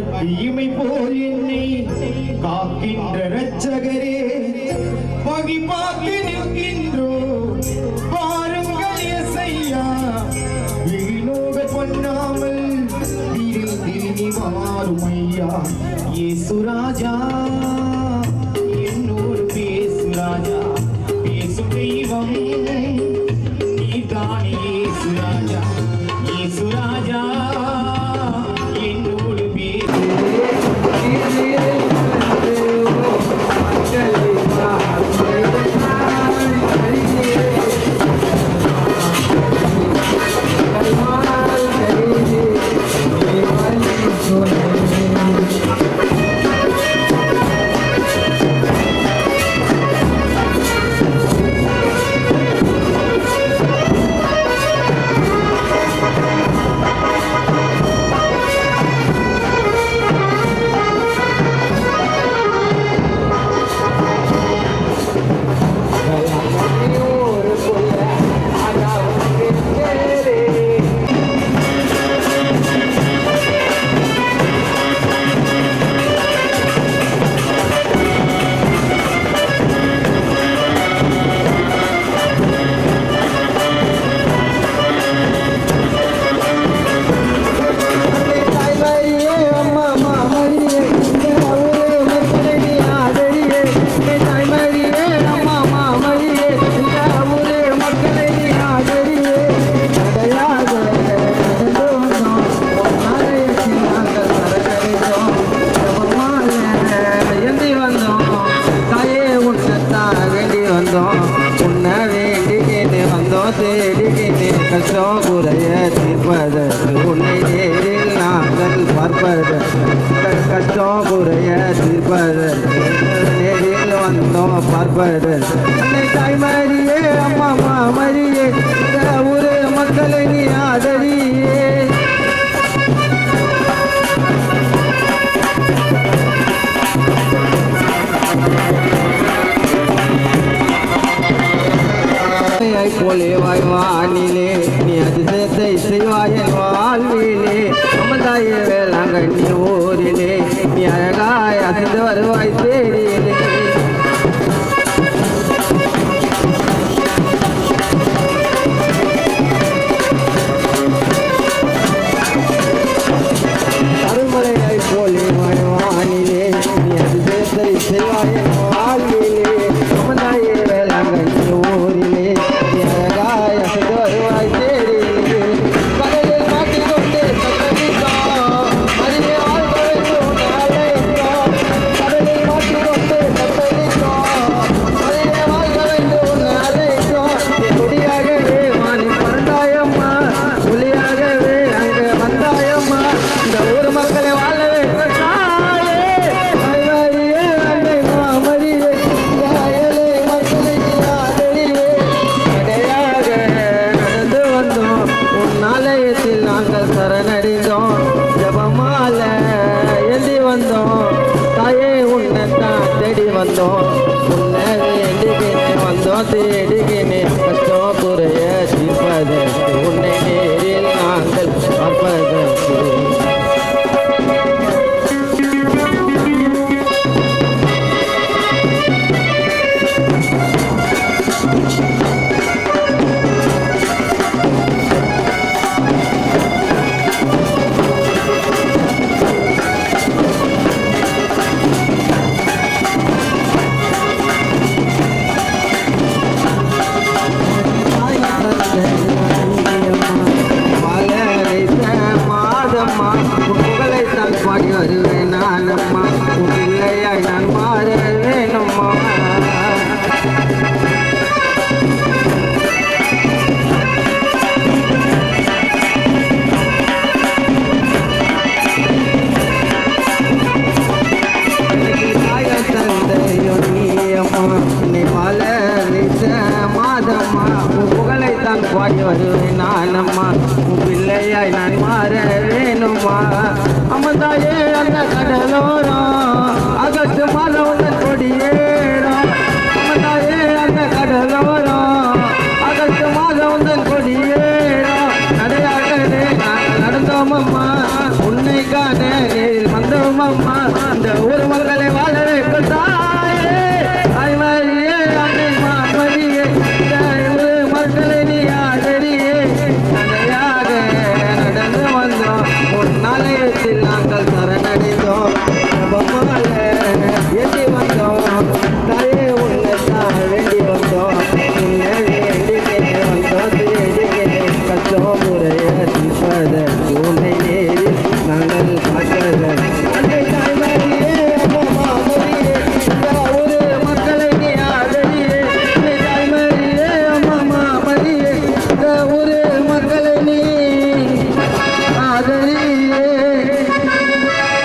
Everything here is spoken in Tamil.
தீமை போல் என்னை காக்கின்ற ரச்சகரே பகி பார்த்து நிற்கின்றோ பாருங்கள் எசையா வீணோக பண்ணாமல் திரு திரும்பி மாறும் ஐயா இயேசு ராஜா. தேடிக்கிட்டு கஷ்டம் தீர்ப்பதற்கு உன்னை நேரில் நாங்கள் பார்ப்பது கஷ்டம் குறைய தீர்ப்பதற்கு நேரில் வந்தோம் பார்ப்பதற்கு அன்னை தாய்மாரியே அம்மா மாமரியே இந்த ஊரு மக்களை நீ ஆதரியே போலே வாய் வானிலே நீ செய்வாயே வாழ்விலே அமதாய வேளாங்கண்ணி ஊரிலே. நீ அழகாய் அசைந்து வருவாய் தேடியிலே பிள்ளையாய் நான் மாற வேணுமா அம்மந்தாயே அந்த கடலோரம். அகத்து மாலை உங்கள் கொடியேறம். அம்மந்தாயே அந்த கடலோரம். அகத்து மாலை உங்கள் கொடியேறம். நடையாகவே நாங்கள் நடந்தோம் அம்மா உன்னை காண நாளையத்தில் வந்தோம் அம்மா Amen.